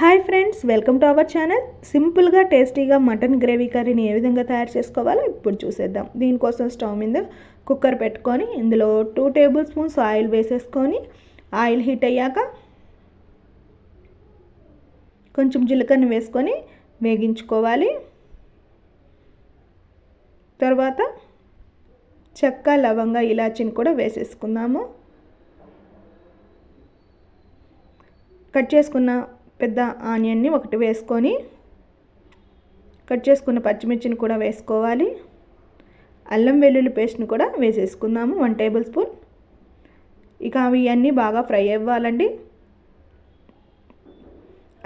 Hi friends welcome to our channel సింపుల్గా టేస్టీగా mutton gravy కర్రీని ఏ విధంగా తయారు చేసుకోవాలో ఇప్పుడు చూసేద్దాం. దీనికోసం స్టవ్ మీద కుక్కర్ పెట్టుకొని ఇందులో టూ టేబుల్ స్పూన్స్ ఆయిల్ వేసేసుకొని ఆయిల్ హీట్ అయ్యాక కొంచెం జీలకర్ర వేసుకొని వేగించుకోవాలి. తర్వాత చెక్క లవంగ ఇలాచిని కూడా వేసేసుకుందాము. కట్ చేసుకున్న పెద్ద ఆనియన్ని ఒకటి వేసుకొని కట్ చేసుకున్న పచ్చిమిర్చిని కూడా వేసుకోవాలి. అల్లం వెల్లుల్లి పేస్ట్ని కూడా వేసేసుకుందాము వన్ టేబుల్ స్పూన్. ఇక అవి అన్నీ బాగా ఫ్రై అవ్వాలండి.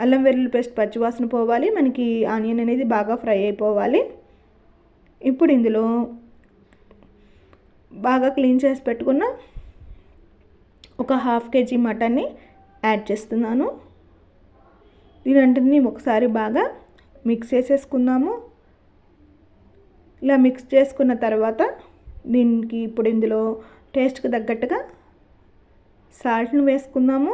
అల్లం వెల్లుల్లి పేస్ట్ పచ్చివాసన పోవాలి మనకి ఆనియన్ అనేది బాగా ఫ్రై అయిపోవాలి. ఇప్పుడు ఇందులో బాగా క్లీన్ చేసి పెట్టుకున్న ఒక హాఫ్ కేజీ మటన్ని యాడ్ చేస్తున్నాను. దీనంటిని ఒకసారి బాగా మిక్స్ చేసేసుకుందాము. ఇలా మిక్స్ చేసుకున్న తర్వాత దీనికి ఇప్పుడు ఇందులో టేస్ట్కి తగ్గట్టుగా సాల్ట్ను వేసుకుందాము.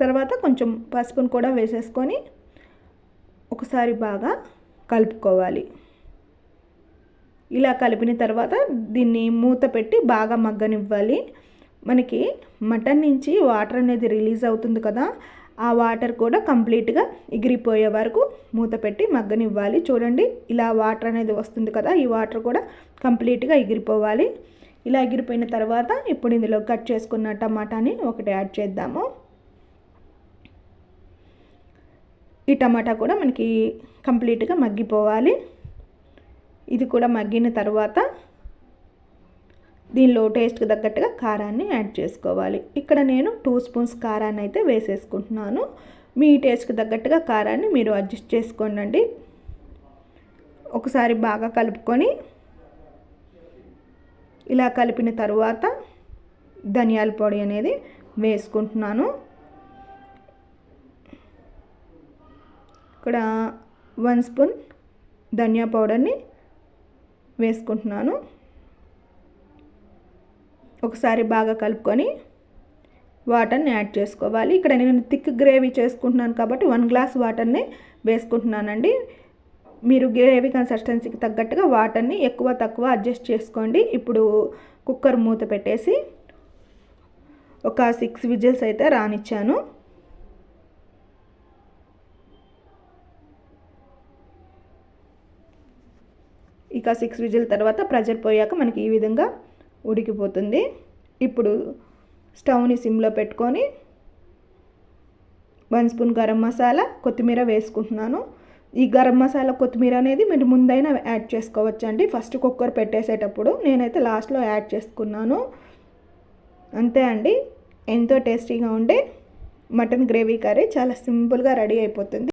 తర్వాత కొంచెం పసుపును కూడా వేసేసుకొని ఒకసారి బాగా కలుపుకోవాలి. ఇలా కలిపిన తర్వాత దీన్ని మూత పెట్టి బాగా మగ్గనివ్వాలి. మనకి మటన్ నుంచి వాటర్ అనేది రిలీజ్ అవుతుంది కదా ఆ వాటర్ కూడా కంప్లీట్గా ఎగిరిపోయే వరకు మూత పెట్టి మగ్గనివ్వాలి. చూడండి ఇలా వాటర్ అనేది వస్తుంది కదా ఈ వాటర్ కూడా కంప్లీట్గా ఎగిరిపోవాలి. ఇలా ఎగిరిపోయిన తర్వాత ఇప్పుడు ఇందులో కట్ చేసుకున్న టమాటాని ఒకటి యాడ్ చేద్దాము. ఈ టమాటా కూడా మనకి కంప్లీట్గా మగ్గిపోవాలి. ఇది కూడా మగ్గిన తర్వాత దీనిలో టేస్ట్కి తగ్గట్టుగా కారాన్ని యాడ్ చేసుకోవాలి. ఇక్కడ నేను టూ స్పూన్స్ కారాన్ని అయితే వేసేసుకుంటున్నాను. మీ టేస్ట్కి తగ్గట్టుగా కారాన్ని మీరు అడ్జస్ట్ చేసుకోండి ఒకసారి బాగా కలుపుకొని ఇలా కలిపిన తర్వాత ధనియాల పొడి అనేది వేసుకుంటున్నాను. ఇక్కడ వన్ స్పూన్ ధనియా పౌడర్ని వేసుకుంటున్నాను. ఒకసారి బాగా కలుపుకొని వాటర్ని యాడ్ చేసుకోవాలి. ఇక్కడ నేను థిక్ గ్రేవీ చేసుకుంటున్నాను కాబట్టి వన్ గ్లాస్ వాటర్ని వేసుకుంటున్నానండి. మీరు గ్రేవీ కన్సిస్టెన్సీకి తగ్గట్టుగా వాటర్ని ఎక్కువ తక్కువ అడ్జస్ట్ చేసుకోండి. ఇప్పుడు కుక్కర్ మూత పెట్టేసి ఒక సిక్స్ విజిల్స్ అయితే రానిచ్చాను. ఇక సిక్స్ విజిల్ తర్వాత ప్రెజర్ పోయాక మనకి ఈ విధంగా ఉడికిపోతుంది. ఇప్పుడు స్టవ్ని సిమ్లో పెట్టుకొని వన్ స్పూన్ గరం మసాలా కొత్తిమీర వేసుకుంటున్నాను. ఈ గరం మసాలా కొత్తిమీర అనేది మీరు ముందైనా యాడ్ చేసుకోవచ్చు అండి ఫస్ట్ కుక్కర్ పెట్టేసేటప్పుడు నేనైతే లాస్ట్లో యాడ్ చేసుకున్నాను. అంతే అండి. ఎంతో టేస్టీగా ఉండే మటన్ గ్రేవీ కర్రీ చాలా సింపుల్గా రెడీ అయిపోతుంది.